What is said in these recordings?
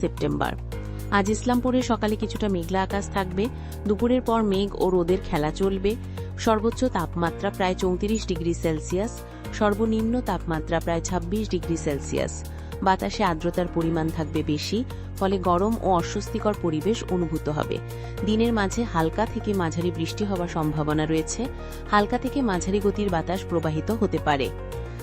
September. আজ ইসলামপুরে সকালে কিছুটা মেঘলা আকাশ থাকবে। দুপুরের পর মেঘ ও রোদের খেলা চলবে। সর্বোচ্চ তাপমাত্রা প্রায় চৌত্রিশ ডিগ্রি সেলসিয়াস। সর্বনিম্ন তাপমাত্রা প্রায় ২৬ ডিগ্রি সেলসিয়াস। বাতাসে আর্দ্রতার পরিমাণ থাকবে বেশি, ফলে গরম ও অস্বস্তিকর পরিবেশ অনুভূত হবে। দিনের মাঝে হালকা থেকে মাঝারি বৃষ্টি হওয়ার সম্ভাবনা রয়েছে। হালকা থেকে মাঝারি গতির বাতাস প্রবাহিত হতে পারে।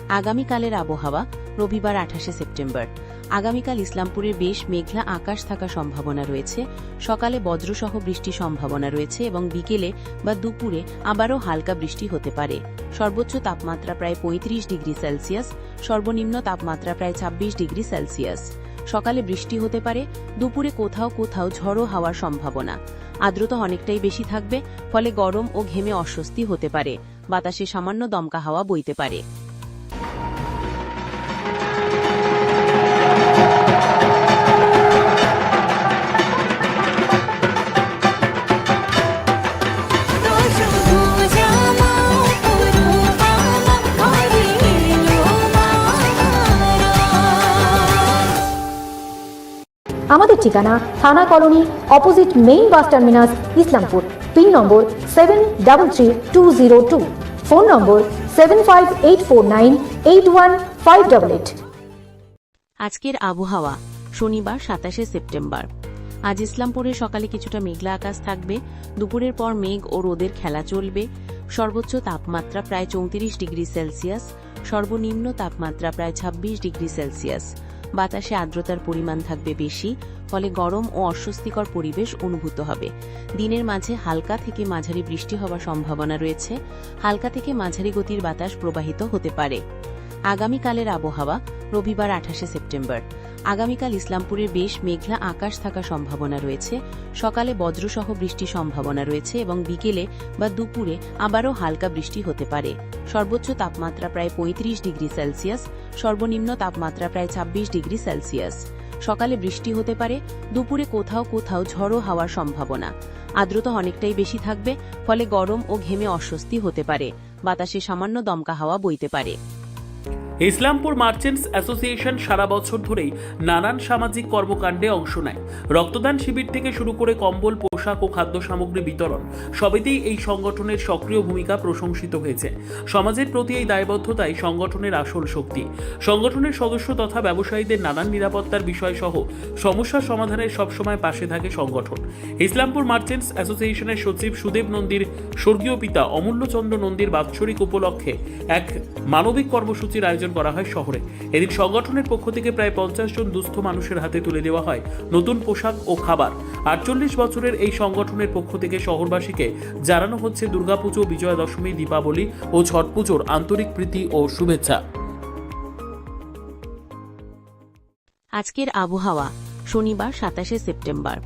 আগামীকালের আবহাওয়া রবিবার আঠাশে সেপ্টেম্বর। আগামীকাল ইসলামপুরের বেশ মেঘলা আকাশ থাকার সম্ভাবনা রয়েছে। সকালে বজ্রসহ বৃষ্টির সম্ভাবনা রয়েছে এবং বিকেলে বা দুপুরে আবারও হালকা বৃষ্টি হতে পারে। সর্বোচ্চ তাপমাত্রা প্রায় পঁয়ত্রিশ ডিগ্রি সেলসিয়াস, সর্বনিম্ন তাপমাত্রা প্রায় ২৬ ডিগ্রি সেলসিয়াস। সকালে বৃষ্টি হতে পারে, দুপুরে কোথাও কোথাও ঝড়ো হাওয়ার সম্ভাবনা। আর্দ্রতা অনেকটাই বেশি থাকবে, ফলে গরম ও ঘেমে অস্বস্তি হতে পারে। বাতাসে সামান্য দমকা হাওয়া বইতে পারে। আমাদের ঠিকানা থানা colony opposite main bus terminus Islampur pin number seven double three two zero two phone number seven five eight four nine eight one five double eight আজকের আবহাওয়া, শনিবার সাতাশে সেপ্টেম্বর। আজ ইসলামপুরে সকালে কিছুটা মেঘলা আকাশ থাকবে, দুপুরের পর মেঘ ও রোদের খেলা চলবে। সর্বোচ্চ তাপমাত্রা প্রায় চৌত্রিশ ডিগ্রি সেলসিয়াস, সর্বনিম্ন তাপমাত্রা প্রায় ২৬ ডিগ্রি সেলসিয়াস। বাতাসে আর্দ্রতার পরিমাণ থাকবে বেশি, ফলে গরম ও অস্বস্তিকর পরিবেশ অনুভূত হবে। দিনের মাঝে হালকা থেকে মাঝারি বৃষ্টি হওয়ার সম্ভাবনা রয়েছে। হালকা থেকে মাঝারি গতির বাতাস প্রবাহিত হতে পারে। আগামীকালের আবহাওয়া রবিবার আঠাশে সেপ্টেম্বর। আগামীকাল ইসলামপুরের বেশ মেঘলা আকাশ থাকার সম্ভাবনা রয়েছে। সকালে বজ্রসহ বৃষ্টির সম্ভাবনা রয়েছে এবং বিকেলে বা দুপুরে আবারও হালকা বৃষ্টি হতে পারে। সর্বোচ্চ তাপমাত্রা প্রায় পঁয়ত্রিশ ডিগ্রি সেলসিয়াস, সর্বনিম্ন তাপমাত্রা প্রায় ২৬ ডিগ্রি সেলসিয়াস। সকালে বৃষ্টি হতে পারে, দুপুরে কোথাও কোথাও ঝড়ো হাওয়ার সম্ভাবনা। আর্দ্রতা অনেকটাই বেশি থাকবে, ফলে গরম ও ঘেমে অস্বস্তি হতে পারে। বাতাসে সামান্য দমকা হাওয়া বইতে পারে। ইসলামপুর মার্চেন্টস অ্যাসোসিয়েশন সারা বছর ধরেই নানান সামাজিক কর্মকাণ্ডে অংশ নেয়। রক্তদান শিবির থেকে শুরু করে কম্বল, পোশাক ও খাদ্য সামগ্রী বিতরণ সবেতেই এই সংগঠনের সক্রিয় ভূমিকা প্রশংসিত হয়েছে। সমাজের প্রতি এই দায়বদ্ধতাই সংগঠনের আসল শক্তি। সংগঠনের সদস্য তথা ব্যবসায়ীদের নানান নিরাপত্তার বিষয় সহ সমস্যা সমাধানের সবসময় পাশে থাকে সংগঠন। ইসলামপুর মার্চেন্টস অ্যাসোসিয়েশনের সচিব সুদেব নন্দীর স্বর্গীয় পিতা অমূল্যচন্দ্র নন্দীর বাৎসরিক উপলক্ষে এক মানবিক কর্মসূচির আয়োজন করা হয় শহরে। এদিন সংগঠনের পক্ষ থেকে প্রায় পঞ্চাশ জন দুস্থ মানুষের হাতে তুলে দেওয়া হয় নতুন পোশাক ও খাবার। আটচল্লিশ বছরের এই সংগঠনের পক্ষ থেকে শহরবাসীকে জানানো হচ্ছে দুর্গাপুজো বিজয়া দশমী দীপাবলি ও ছট পুজোর আন্তরিক প্রীতি ও শুভেচ্ছা। আজকের আবহাওয়া, শনিবার সাতাশে সেপ্টেম্বর।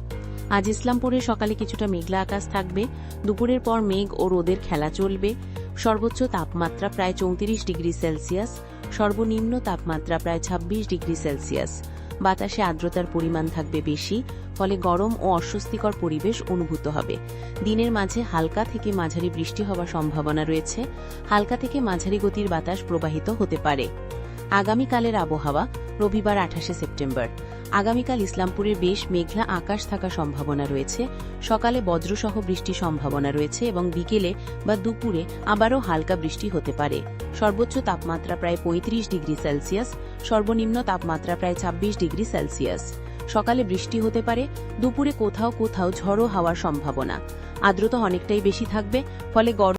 আজ ইসলামপুরে সকালে কিছুটা মেঘলা আকাশ থাকবে, দুপুরের পর মেঘ ও রোদের খেলা চলবে। সর্বোচ্চ তাপমাত্রা প্রায় চৌত্রিশ ডিগ্রি সেলসিয়াস সর্বনিম্ন তাপমাত্রা প্রায় ২৬ ডিগ্রি সেলসিয়াস। বাতাসে আর্দ্রতার পরিমাণ থাকবে বেশি, ফলে গরম ও অস্বস্তিকর পরিবেশ অনুভূত হবে। দিনের মাঝে হালকা থেকে মাঝারি বৃষ্টি হওয়ার সম্ভাবনা রয়েছে। হালকা থেকে মাঝারি গতির বাতাস প্রবাহিত হতে পারে। আগামীকালের আবহাওয়া রবিবার আঠাশে সেপ্টেম্বর। আগামীকাল ইসলামপুরের বেশ মেঘলা আকাশ থাকার সম্ভাবনা রয়েছে। সকালে বজ্রসহ বৃষ্টির সম্ভাবনা রয়েছে এবং বিকেলে বা দুপুরে আবারও হালকা বৃষ্টি হতে পারে। সর্বোচ্চ তাপমাত্রা প্রায় পঁয়ত্রিশ ডিগ্রি সেলসিয়াস, সর্বনিম্ন তাপমাত্রা প্রায় ২৬ ডিগ্রি সেলসিয়াস। সকালে বৃষ্টি হতে পারে, দুপুরে কোথাও কোথাও ঝড়ো হাওয়ার সম্ভাবনা। আর্দ্রতা অনেকটাই বেশি থাকবে, ফলে গরম